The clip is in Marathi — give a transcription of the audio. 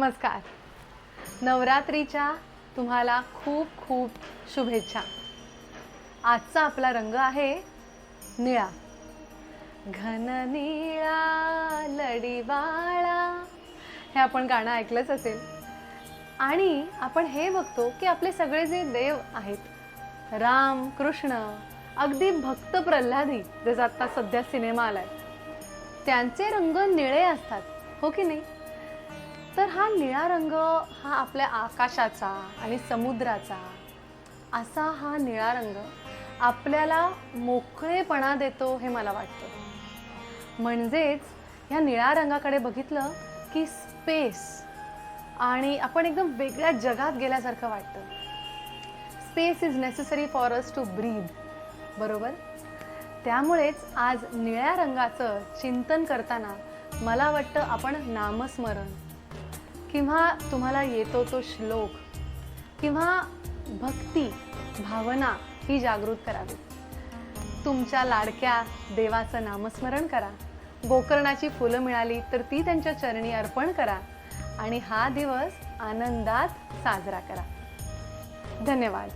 नमस्कार. नवरात्रीच्या तुम्हाला खूप खूप शुभेच्छा. आजचा आपला रंग आहे निळा. घन निळा लडीवाळा हे आपण गाणं ऐकलंच असेल. आणि आपण हे बघतो की आपले सगळे जे देव आहेत राम कृष्ण अगदी भक्त प्रल्हादी जसं आत्ता सध्या सिनेमा आलाय त्यांचे रंग निळे असतात हो की नाही? तर हा निळा रंग हा आपल्या आकाशाचा आणि समुद्राचा असा हा निळा रंग आपल्याला मोकळेपणा देतो हे मला वाटतं. म्हणजेच ह्या निळ्या रंगाकडे बघितलं की स्पेस आणि आपण एकदम वेगळ्या जगात गेल्यासारखं वाटतं. Space is necessary for us to breathe बरोबर? त्यामुळेच आज निळ्या रंगाचं चिंतन करताना मला वाटतं आपण नामस्मरण किंवा तुम्हाला येतो तो श्लोक किंवा भक्ती भावना ही जागृत करावी. तुमच्या लाडक्या देवाचं नामस्मरण करा. गोकर्णाची फुलं मिळाली तर ती त्यांच्या चरणी अर्पण करा आणि हा दिवस आनंदात साजरा करा. धन्यवाद.